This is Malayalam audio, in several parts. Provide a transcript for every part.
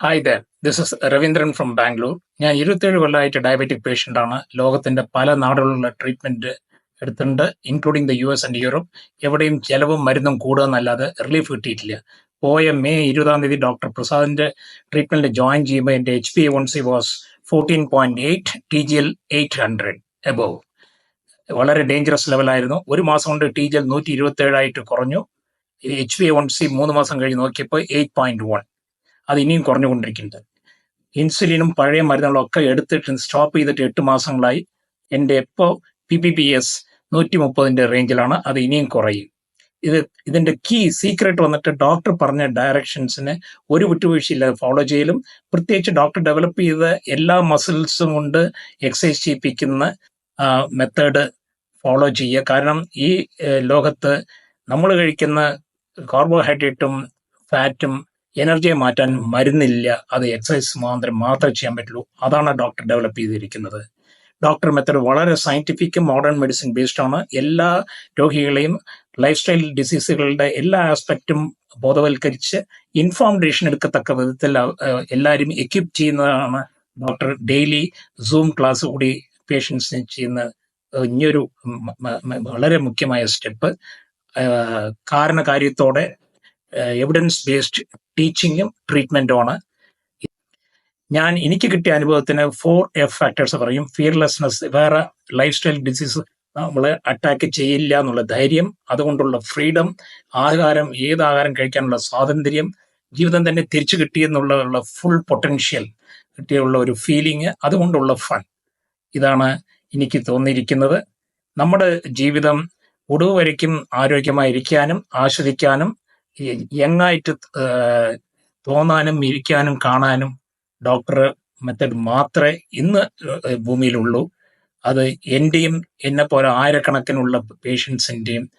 Hi there this is Raveendran from Bangalore ഞാൻ ഇരുപത്തേഴ് കൊല്ലമായിട്ട് ഡയബറ്റിക് പേഷ്യന്റ് ആണ്. ലോകത്തിന്റെ പല നാടുകളിലുള്ള ട്രീറ്റ്മെന്റ് എടുത്തിട്ടുണ്ട് including the U S and Europe എവിടെയും ചെലവും മരുന്നും കൂടുക റിലീഫ് കിട്ടിയിട്ടില്ല. പോയ മെയ് ഇരുപതാം തീയതി ഡോക്ടർ പ്രസാദിന്റെ ട്രീറ്റ്മെന്റിൽ ജോയിൻ ചെയ്യുമ്പോൾ എന്റെ H P one C was fourteen point eight T G L eight hundred above വളരെ ഡേഞ്ചറസ് ലെവലായിരുന്നു ഒരു മാസം കൊണ്ട് ടി ജി എൽ നൂറ്റി ഇരുപത്തി ഏഴായിട്ട് കുറഞ്ഞു. എച്ച് പി വൺ സി മൂന്ന് മാസം കഴിഞ്ഞ് നോക്കിയപ്പോൾ എയ്റ്റ് പോയിന്റ് വൺ അത് ഇനിയും കുറഞ്ഞുകൊണ്ടിരിക്കുന്നത് ഇൻസുലിനും പഴയ മരുന്നുകളും ഒക്കെ എടുത്തിട്ട് സ്റ്റോപ്പ് ചെയ്തിട്ട് എട്ട് മാസങ്ങളായി. എന്റെ ഇപ്പോൾ പി പി പി എസ് നൂറ്റി മുപ്പതിന്റെ റേഞ്ചിലാണ് അത് ഇനിയും കുറയും. ഇത് ഇതിന്റെ കീ സീക്രട്ട് വന്നിട്ട് ഡോക്ടർ പറഞ്ഞ ഡയറക്ഷൻസിന് ഒരു വിട്ടുവീഴ്ചയില്ലാതെ ഫോളോ ചെയ്യലും പ്രത്യേകിച്ച് ഡോക്ടർ ഡെവലപ്പ് ചെയ്ത എല്ലാ മസിൽസും കൊണ്ട് എക്സസൈസ് ചെയ്യിപ്പിക്കുന്ന മെത്തേഡ് ഫോളോ ചെയ്യുക. കാരണം ഈ ലോകത്ത് നമ്മൾ കഴിക്കുന്ന കാർബോഹൈഡ്രേറ്റും ഫാറ്റും എനർജിയെ മാറ്റാൻ മരുന്നില്ല. അത് എക്സസൈസ് മാത്രം മാത്രമേ ചെയ്യാൻ പറ്റുള്ളൂ. അതാണ് ഡോക്ടർ ഡെവലപ്പ് ചെയ്തിരിക്കുന്നത്. ഡോക്ടർ മെത്തേഡ് വളരെ സയന്റിഫിക്കും മോഡേൺ മെഡിസിൻ ബേസ്ഡ് ആണ്. എല്ലാ രോഗികളെയും ലൈഫ് സ്റ്റൈൽ ഡിസീസുകളുടെ എല്ലാ ആസ്പെക്റ്റും ബോധവൽക്കരിച്ച് ഇൻഫോം ഡിസിഷൻ എടുക്കത്തക്ക വിധത്തിൽ എല്ലാവരും എക്യുപ് ചെയ്യുന്നതാണ് ഡോക്ടർ ഡെയിലി സൂം ക്ലാസ് കൂടി പേഷ്യൻസിന് ചെയ്യുന്ന ഇനിയൊരു വളരെ മുഖ്യമായ സ്റ്റെപ്പ് കാരണകാര്യത്തോടെ എവിഡൻസ് ബേസ്ഡ് ടീച്ചിങ്ങും ട്രീറ്റ്മെന്റുമാണ് ഞാൻ എനിക്ക് കിട്ടിയ അനുഭവത്തിന് ഫോർ എഫ് ഫാക്ടേഴ്സ് പറയും. ഫിയർലെസ്നെസ് വേറെ ലൈഫ് സ്റ്റൈൽ ഡിസീസ് നമ്മളെ അറ്റാക്ക് ചെയ്യില്ല എന്നുള്ള ധൈര്യം അതുകൊണ്ടുള്ള ഫ്രീഡം ആഹാരം ഏത് ആഹാരം കഴിക്കാനുള്ള സ്വാതന്ത്ര്യം ജീവിതം തന്നെ തിരിച്ചു കിട്ടിയെന്നുള്ള ഫുൾ പൊട്ടൻഷ്യൽ കിട്ടിയുള്ള ഒരു ഫീലിംഗ് അതുകൊണ്ടുള്ള ഫൺ ഇതാണ് എനിക്ക് തോന്നിയിരിക്കുന്നത്. നമ്മുടെ ജീവിതം ഒടുവരയ്ക്കും ആരോഗ്യമായിരിക്കാനും ആസ്വദിക്കാനും യങ്ങായിട്ട് തോന്നാനും ഇരിക്കാനും കാണാനും ഡോക്ടർ മെത്തഡ് മാത്രമേ ഇന്ന് ഭൂമിയിലുള്ളൂ. അത് എന്റെയും എന്നെ പോലെ ആയിരക്കണക്കിനുള്ള പേഷ്യൻസിന്റെയും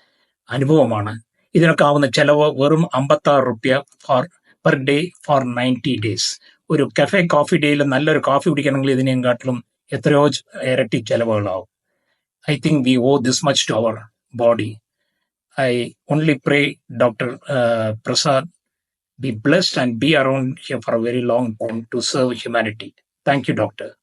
അനുഭവമാണ്. ഇതിനൊക്കെ ആവുന്ന ചെലവ് വെറും അമ്പത്താറ് റുപ്യ for per day for ninety days. ഒരു കഫേ കോഫി ഡേയിൽ നല്ലൊരു കോഫി കുടിക്കണമെങ്കിൽ ഇതിനെയും കാട്ടിലും എത്രയോ ഇരട്ടി ചെലവുകളാവും. I think we owe this much to our body. I only pray Dr. Uh, Prasad be blessed and be around here for a very long time to serve humanity. Thank you, Doctor.